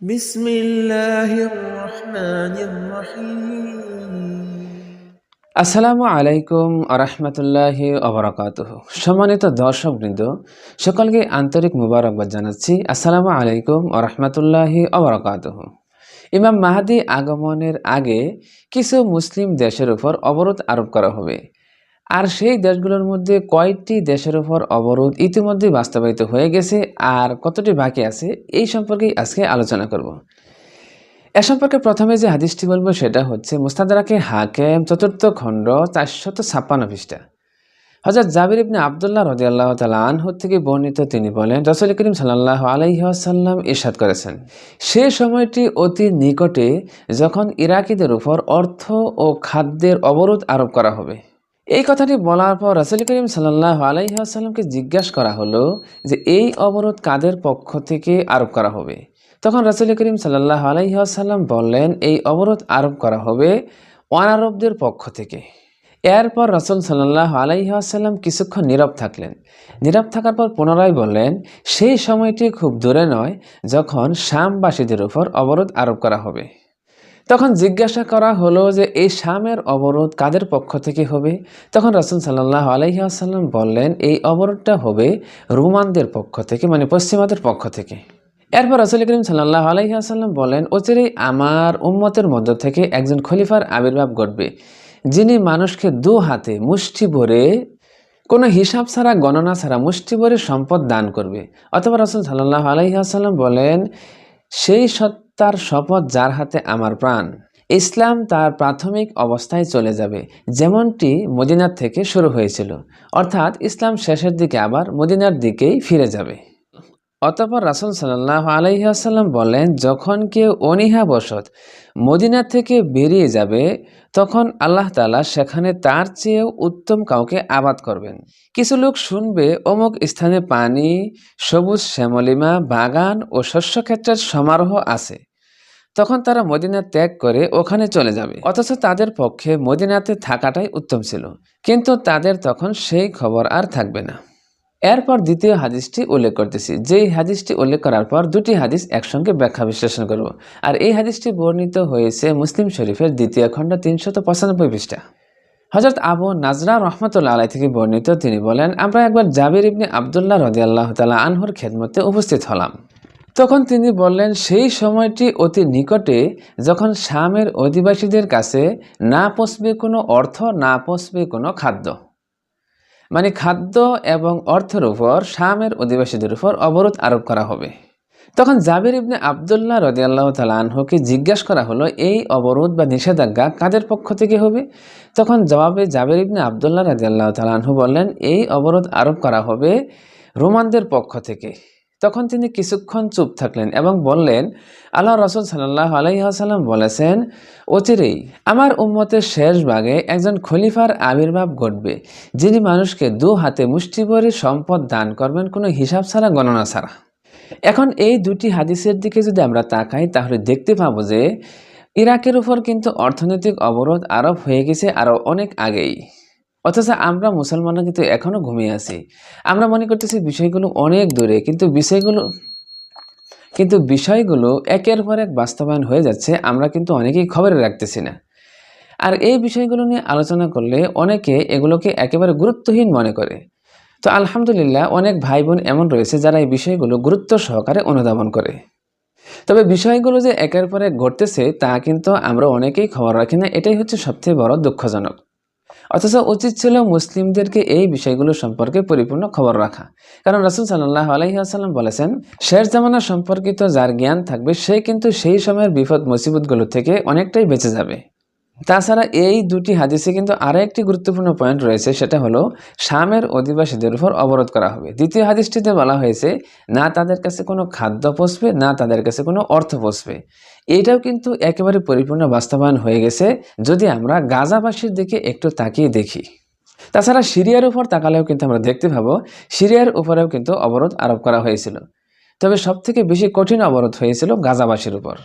بسم الله الرحمن الرحيم আসসালামু আলাইকুম আরহামতুল্লাহ অবরাকাত সম্মানিত দর্শকবৃন্দ সকলকে আন্তরিক মুবারকবাদ জানাচ্ছি আসসালামু আলাইকুম আরহামতুল্লাহ অবরাকাত ইমাম মাহাদি আগমনের আগে কিছু মুসলিম দেশের উপর অবরোধ আরোপ করা হবে আর সেই দেশগুলোর মধ্যে কয়েকটি দেশের উপর অবরোধ ইতিমধ্যে বাস্তবায়িত হয়ে গেছে, আর কতটি বাকি আছে এই সম্পর্কেই আজকে আলোচনা করব। এ সম্পর্কে প্রথমে যে হাদিসটি বলব সেটা হচ্ছে মুস্তাদারাকে হাকেম চতুর্থ খণ্ড চারশত ছাপ্পান্ন পৃষ্ঠা। হজরত জাবির ইবনে আবদুল্লাহ রদি আল্লাহ আনহু থেকে বর্ণিত তিনি বলেন, রসুল করিম সাল্লাহ আলাইসাল্লাম ইরশাদ করেছেন। সে সময়টি অতি নিকটে যখন ইরাকিদের উপর অর্থ ও খাদ্যের অবরোধ আরোপ করা হবে। এই কথাটি বলার পর রসুল করিম সাল্লাহ আলাইসাল্লামকে জিজ্ঞাসা করা হলো যে, এই অবরোধ কাদের পক্ষ থেকে আরোপ করা হবে? তখন রাসুল করিম সাল্লাহ আলাইসাল্লাম বললেন, এই অবরোধ আরোপ করা হবে অনারবদের পক্ষ থেকে। এরপর রসুল সাল্লাহ আলাইসাল্লাম কিছুক্ষণ নীরব থাকলেন। নীরব থাকার পর পুনরায় বললেন, সেই সময়টি খুব দূরে নয়, যখন শামবাসীদের উপর অবরোধ আরোপ করা হবে। তখন জিজ্ঞাসা করা হলো যে এই শামের অবরোধ কাদের পক্ষ থেকে হবে? তখন রসুল সাল্লাহ আলাইসাল্লাম বললেন, এই অবরোধটা হবে রোমানদের পক্ষ থেকে মানে পশ্চিমাদের পক্ষ থেকে। এরপর রসুল করিম সাল্লাহ আলাইসাল্লাম বলেন অচিরেই আমার উম্মতের মধ্য থেকে একজন খলিফার আবির্ভাব ঘটবে, যিনি মানুষকে দু হাতে মুষ্টি ভরে, কোনো হিসাব ছাড়া, গণনা ছাড়া মুষ্টি ভরে সম্পদ দান করবে। অথবা রসুল সাল্লাহ আলাইসাল্লাম বলেন, সেই সত্তার শপথ যার হাতে আমার প্রাণ। ইসলাম তার প্রাথমিক অবস্থায় চলে যাবে, যেমনটি মদিনার থেকে শুরু হয়েছিল। অর্থাৎ ইসলাম শেষের দিকে আবার মদিনার দিকেই ফিরে যাবে। অতপর রাসুল সাল্লাহ আলহিহাসাল্লাম বলেন, যখন কেউ অনীহাবশত মদিনা থেকে বেরিয়ে যাবে, তখন আল্লাহ তালা সেখানে তার চেয়েও উত্তম কাউকে আবাদ করবেন। কিছু লোক শুনবে, অমুক স্থানে পানি, সবুজ শ্যামলিমা, বাগান ও শস্যক্ষেত্রের সমারোহ আছে। তখন তারা মদিনা ত্যাগ করে ওখানে চলে যাবে। অথচ তাদের পক্ষে মদিনাতে থাকাটাই উত্তম ছিল। কিন্তু তাদের তখন সেই খবর আর থাকবে না। এরপর দ্বিতীয় হাদিসটি উল্লেখ করতেছি। যেই হাদিসটি উল্লেখ করার পর দুটি হাদিস একসঙ্গে ব্যাখ্যা বিশ্লেষণ করব। আর এই হাদিসটি বর্ণিত হয়েছে মুসলিম শরীফের দ্বিতীয় খণ্ড তিনশত পঁচানব্বই পৃষ্ঠা। হজরত আবু নাজরা রহমতুল্লা আলাই থেকে বর্ণিত তিনি বলেন, আমরা একবার জাবির ইবনে আবদুল্লাহ রদি আল্লাহ তালা আনহুর খেদমতে উপস্থিত হলাম। তখন তিনি বললেন, সেই সময়টি অতি নিকটে যখন শামের অধিবাসীদের কাছে না পৌঁছবে কোনো অর্থ, না পৌঁছবে কোনো খাদ্য। মানে খাদ্য এবং অর্থের উপর, শামের অধিবাসীদের উপর অবরোধ আরোপ করা হবে। তখন জাবির ইবনে আবদুল্লাহ রদি আল্লাহ তালাহকে জিজ্ঞাসা করা হলো, এই অবরোধ বা নিষেধাজ্ঞা কাদের পক্ষ থেকে হবে? তখন জবাবে জাবির ইবনে আবদুল্লাহ রদি আল্লাহ তালাহু বললেন, এই অবরোধ আরোপ করা হবে রোমানদের পক্ষ থেকে। তখন তিনি কিছুক্ষণ চুপ থাকলেন এবং বললেন, আল্লাহ রসুল সাল্লাহ আলাইসাল্লাম বলেছেন, অচিরেই আমার উম্মতের শেষ ভাগে একজন খলিফার আবির্ভাব ঘটবে, যিনি মানুষকে দু হাতে মুষ্টি ভরে সম্পদ দান করবেন কোনো হিসাব ছাড়া, গণনা ছাড়া। এখন এই দুটি হাদিসের দিকে যদি আমরা তাকাই, তাহলে দেখতে পাবো যে ইরাকের উপর কিন্তু অর্থনৈতিক অবরোধ আরোপ হয়ে গেছে আরও অনেক আগেই। অথচ আমরা মুসলমানরা কিন্তু এখনও ঘুমিয়ে আছি। আমরা মনে করতেছি বিষয়গুলো অনেক দূরে, কিন্তু বিষয়গুলো কিন্তু বিষয়গুলো একের পর এক বাস্তবায়ন হয়ে যাচ্ছে, আমরা কিন্তু অনেকেই খবরে রাখতেছি না। আর এই বিষয়গুলো নিয়ে আলোচনা করলে অনেকে এগুলোকে একেবারে গুরুত্বহীন মনে করে। তো আলহামদুলিল্লাহ অনেক ভাই বোন এমন রয়েছে যারা এই বিষয়গুলো গুরুত্ব সহকারে অনুধাবন করে। তবে বিষয়গুলো যে একের পর এক ঘটতেছে তা কিন্তু আমরা অনেকেই খবর রাখি না, এটাই হচ্ছে সবচেয়ে বড় দুঃখজনক। অথচ উচিত ছিল মুসলিমদেরকে এই বিষয়গুলো সম্পর্কে পরিপূর্ণ খবর রাখা। কারণ রাসুল সাল্লাহ আলহিহাসাল্লাম বলেছেন, শেষ জামানা সম্পর্কিত যার জ্ঞান থাকবে, সে কিন্তু সেই সময়ের বিপদ মুসিবতগুলো থেকে অনেকটাই বেঁচে যাবে। তাছাড়া এই দুটি হাদিসে কিন্তু আরও একটি গুরুত্বপূর্ণ পয়েন্ট রয়েছে, সেটা হলো শামের অধিবাসীদের উপর অবরোধ করা হবে। দ্বিতীয় হাদিসটিতে বলা হয়েছে, না তাদের কাছে কোনো খাদ্য পচবে না তাদের কাছে কোনো অর্থ পচবে এটাও কিন্তু একেবারে পরিপূর্ণ বাস্তবায়ন হয়ে গেছে, যদি আমরা গাজাবাসীর দিকে একটু তাকিয়ে দেখি। তাছাড়া সিরিয়ার উপর তাকালেও কিন্তু আমরা দেখতে পাবো, সিরিয়ার উপরেও কিন্তু অবরোধ আরোপ করা হয়েছিল। তবে সবথেকে বেশি কঠিন অবরোধ হয়েছিল গাজাবাসীর উপর।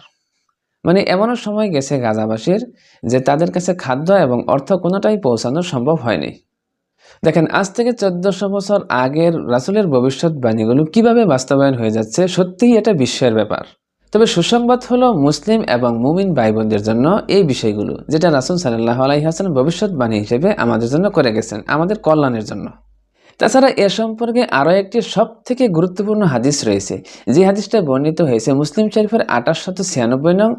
মানে এমনও সময় গেছে গাজাবাসীর যে তাদের কাছে খাদ্য এবং অর্থ কোনোটাই পৌঁছানো সম্ভব হয়নি। দেখেন, আজ থেকে চোদ্দশো বছর আগের রাসুলের ভবিষ্যৎবাণীগুলো কীভাবে বাস্তবায়ন হয়ে যাচ্ছে সত্যিই এটা বিশ্বের ব্যাপার। তবে সুসংবাদ হলো মুসলিম এবং মুমিন ভাই বোনদের জন্য এই বিষয়গুলো, যেটা রাসুল সাল্লাহ আলাইহাসাল্লাম ভবিষ্যৎবাণী হিসেবে আমাদের জন্য করে গেছেন, আমাদের কল্যাণের জন্য। তাছাড়া এ সম্পর্কে আরও একটি সব থেকে গুরুত্বপূর্ণ হাদিস রয়েছে। যে হাদিসটা বর্ণিত হয়েছে মুসলিম শরীফের আঠাশশত ছিয়ানব্বই নং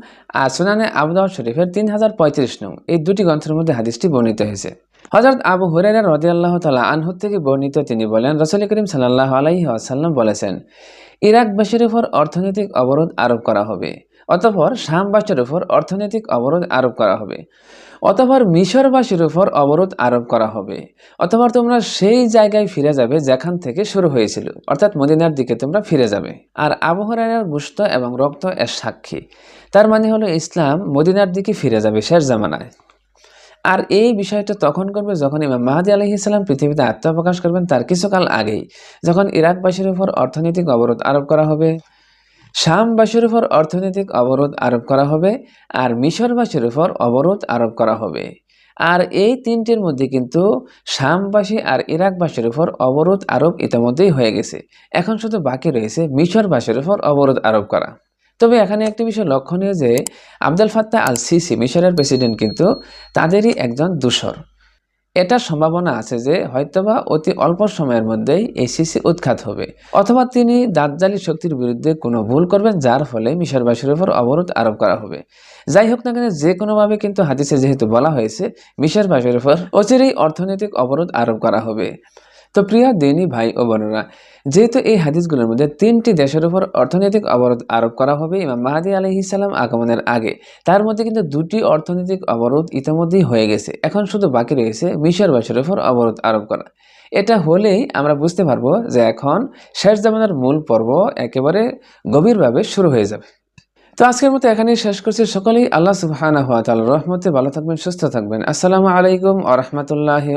আর সুনানে আবুদাউ শরীফের তিন হাজার পঁয়ত্রিশ নং এই দুটি গ্রন্থের মধ্যে হাদিসটি বর্ণিত হয়েছে। হজরত আবু হুরাইরা রদি আল্লাহ তালা আনহু থেকে বর্ণিত তিনি বলেন, রসুল করিম সাল্লাহ আলাইহি আসাল্লাম বলেছেন, ইরাকবাসীর উপর অর্থনৈতিক অবরোধ আরোপ করা হবে, অতঃপর শামবাসীর উপর অর্থনৈতিক অবরোধ আরোপ করা হবে। অতঃপর মিশরবাসীর উপর অবরোধ আরোপ করা হবে, অথবা তোমরা সেই জায়গায় ফিরে যাবে যেখান থেকে শুরু হয়েছিল, অর্থাৎ মদিনার দিকে তোমরা ফিরে যাবে। আর আবহরার গুস্ত এবং রক্ত এর সাক্ষী। তার মানে হলো ইসলাম মদিনার দিকে ফিরে যাবে শেষ জামানায়। আর এই বিষয়টা তখন করবে যখন ইমাম মাহাদি আলহি ইসলাম পৃথিবীতে আত্মপ্রকাশ করবেন তার কিছুকাল আগেই, যখন ইরাকবাসীর উপর অর্থনৈতিক অবরোধ আরোপ করা হবে। শামবাসীর উপর অর্থনৈতিক অবরোধ আরোপ করা হবে আর মিশরবাসীর উপর অবরোধ আরোপ করা হবে। আর এই তিনটির মধ্যে কিন্তু শামবাসী আর ইরাকবাসীর উপর অবরোধ আরোপ ইতিমধ্যেই হয়ে গেছে। এখন শুধু বাকি রয়েছে মিশরবাসীর উপর অবরোধ আরোপ করা। তবে এখানে একটি বিষয় লক্ষণীয় যে, আবদুল ফাত্তাহ আল সিসি মিশরের প্রেসিডেন্ট কিন্তু তাদেরই একজন দূষর। এটা সম্ভাবনা আছে যে হয়তোবা অতি অল্প সময়ের মধ্যেই এই সিসি উৎখাত হবে। অথবা তিনি দাঁতজালি শক্তির বিরুদ্ধে কোনো ভুল করবেন, যার ফলে মিশরবাসীর উপর অবরোধ আরোপ করা হবে। যাই হোক না কেন, যে কোনোভাবে কিন্তু হাদিসে যেহেতু বলা হয়েছে, মিশরবাসীর উপর অচিরেই অর্থনৈতিক অবরোধ আরোপ করা হবে। তো প্রিয় দিনী ভাই ও বোনেরা, যেহেতু এই হাদিসগুলোর মধ্যে তিনটি দেশের উপর অর্থনৈতিক অবরোধ আরোপ করা হবে, ইমাম মাহাদি আলহিসাল্লাম আগমনের আগে, তার মধ্যে কিন্তু দুটি অর্থনৈতিক অবরোধ ইতিমধ্যেই হয়ে গেছে। এখন শুধু বাকি রয়েছে মিশরবাসীর উপর অবরোধ আরোপ করা। এটা হলেই আমরা বুঝতে পারব যে এখন শেষ জামানার মূল পর্ব একেবারে গভীরভাবে শুরু হয়ে যাবে। তো আজকের মতো এখানেই শেষ করছি। সকলেই আল্লাহ সুবহানাহু ওয়া তাআলার রহমতে ভালো থাকবেন, সুস্থ থাকবেন। আসসালামু আলাইকুম ওয়া রাহমাতুল্লাহি